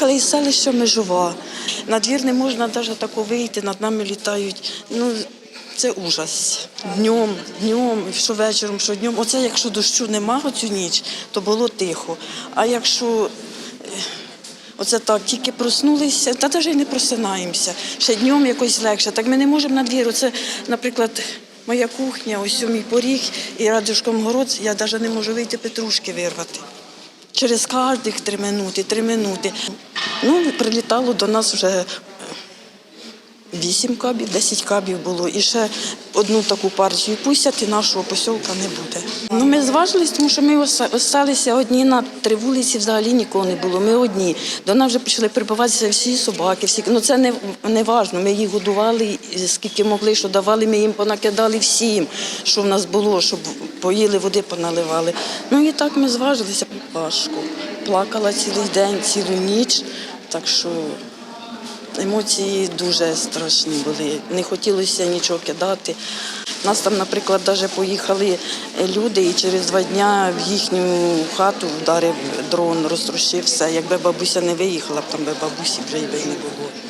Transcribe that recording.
приїхали із селища Межова. На двір не можна навіть тако вийти, над нами літають. Ну, це ужас. Днем, днем, що вечором, що днем. Оце якщо дощу нема оцю ніч, то було тихо. А якщо е, оце так, тільки проснулися, та навіть не просинаємося. Ще днем якось легше. Так ми не можемо на двір. Оце, наприклад, моя кухня, ось мій поріг і радюшком город, я навіть не можу вийти петрушки вирвати. Через кожних три минути, три минути. Ну, прилітало до нас вже вісім кабів, десять кабів було. І ще одну таку партію пустять, і нашого посілка не буде. Ну, ми зважились, тому що ми осталися одні на три вулиці, взагалі нікого не було. Ми одні. До нас вже почали прибуватися всі собаки, всі. Ну це не, не важно. Ми їх годували скільки могли, що давали, ми їм понакидали всім, що в нас було, щоб поїли, води поналивали. Ну і так ми зважилися важко. Плакала цілий день, цілу ніч. Так що Емоції дуже страшні були. Не хотілося нічого кидати. Нас там, наприклад, навіть поїхали люди, і через два дні в їхню хату вдарив дрон, розтрушився. Якби бабуся не виїхала, там би бабусі вже й не було.